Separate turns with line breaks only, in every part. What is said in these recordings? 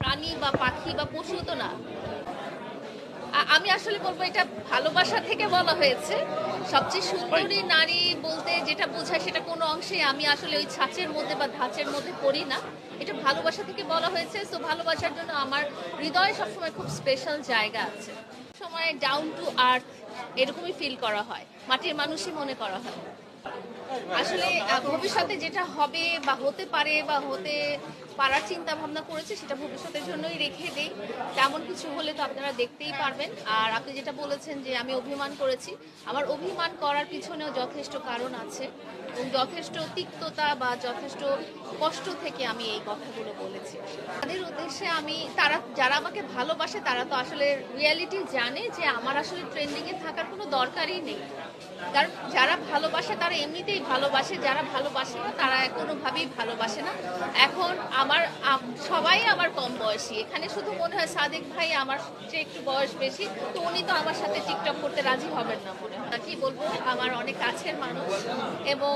প্রাণী বা পাখি বা পশু তো না। আমি আসলে বলব এটা ভালোবাসা থেকে বলা হয়েছে। সবচেয়ে সুন্দরী নারী বলতে যেটা বোঝায় সেটা কোনো অংশে আমি আসলে ওই ছাঁচের মধ্যে বা ধাঁচের মধ্যে পড়ি না। এটা ভালোবাসা থেকে বলা হয়েছে তো ভালোবাসার জন্য আমার হৃদয়ে সবসময় খুব স্পেশাল জায়গা আছে। সময় ডাউন টু আর্থ এরকমই ফিল করা হয় মাটির মানুষই মনে করা হয়। আসলে ভবিষ্যতে যেটা হবে বা হতে পারে বা হতে পারার চিন্তা ভাবনা করেছে, সেটা ভবিষ্যতের জন্যই রেখে দেই। তেমন কিছু হলে তো আপনারা দেখতেই পারবেন। আর আপনি যেটা বলেছেন যে আমি অভিমান করেছি, আমার অভিমান করার পিছনেও যথেষ্ট কারণ আছে এবং যথেষ্ট তিক্ততা বা যথেষ্ট কষ্ট থেকে আমি এই কথাগুলো বলেছি। তাদের উদ্দেশ্যে আমি, তারা, যারা আমাকে ভালোবাসে, তারা তো আসলে রিয়ালিটি জানে যে আমার আসলে ট্রেন্ডিংয়ে থাকার কোনো দরকারই নেই। কারণ যারা ভালোবাসে, তারা এমনিতেই ভালোবাসে, যারা ভালোবাসে না, তারা কোনোভাবেই ভালোবাসে না। এখন আমার সবাই আমার কম বয়সী। এখানে শুধু মনে হয় সাদেক ভাই আমার চেয়ে একটু বয়স বেশি, তো উনি তো আমার সাথে টিকটক করতে রাজি হবেন না মনে হয়। কি বলব, আমার অনেক কাছের মানুষ এবং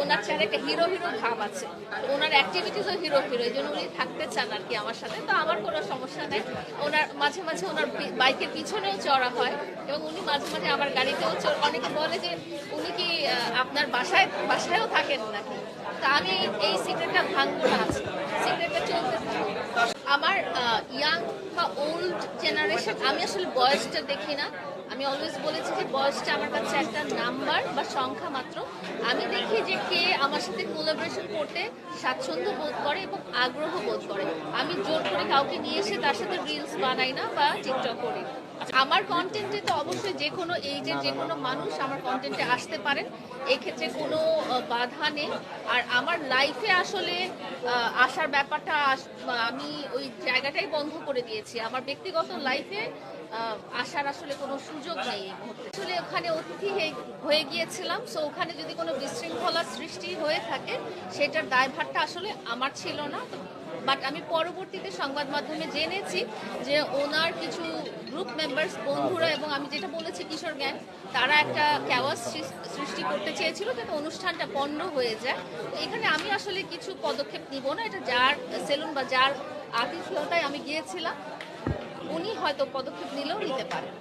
ওনার চেহারা একটা হিরো হিরো ভাব আছে। ওনার অ্যাক্টিভিটিসও হিরো হিরো, এই জন্য উনি থাকতে চান আর কি আমার সাথে। তো আমার কোনো সমস্যা নেই। ওনার, মাঝে মাঝে ওনার বাইকের পিছনেও চড়া হয় এবং উনি মাঝে মাঝে আমার গাড়িতেও অনেকে বলে যে, উনি কি আপনার বাসায় বাসায়ও থাকেন নাকি? তা আমি এই সিক্রেটটা ভাঙবো না। সিক্রেটটা চলতে। আমার ইয়াং বা ওল্ড জেনারেশন আমি আসলে বয়সটা দেখি না। আমি অলওয়েজ বলেছি যে বয়সটা আমার কাছে একটা নাম্বার বা সংখ্যা মাত্র। আমি দেখি যে কে আমার সাথে কোলাবোরেশন করতে স্বাচ্ছন্দ্য বোধ করে এবং আগ্রহ বোধ করে। আমি জোর করে কাউকে নিয়ে এসে তার সাথে রিলস বানাই না বা টিকটক করি। আমার কন্টেন্টে তো অবশ্যই যে কোনো এইজের যে কোনো মানুষ আমার কন্টেন্টে আসতে পারেন এক্ষেত্রে কোনো বাধা নেই। আর আমার লাইফে আসলে আসার ব্যাপারটা আমি ওই জায়গাটাই বন্ধ করে দিয়েছি। আমার ব্যক্তিগত লাইফে আসার আসলে কোনো সুযোগ নেই আসলে ওখানে অতিথি হয়ে- গিয়েছিলাম সো ওখানে যদি কোনো বিশৃঙ্খলা সৃষ্টি হয়ে থাকে, সেটার দায়ভারটা আসলে আমার ছিল না। বাট আমি পরবর্তীতে সংবাদ মাধ্যমে জেনেছি যে ওনার কিছু গ্রুপ মেম্বার্স বন্ধুরা এবং আমি যেটা বলেছি কিশোর গ্যাং তারা একটা ক্যাওয়াস সৃষ্টি করতে চেয়েছিল যাতে অনুষ্ঠানটা পণ্য হয়ে যায়। তো এখানে আমি আসলে কিছু পদক্ষেপ নিব না এটা যার সেলুন বা যার আতিথেয়তায় আমি গিয়েছিলাম। উনি হয়তো পদক্ষেপ নিলেও নিতে পারেন।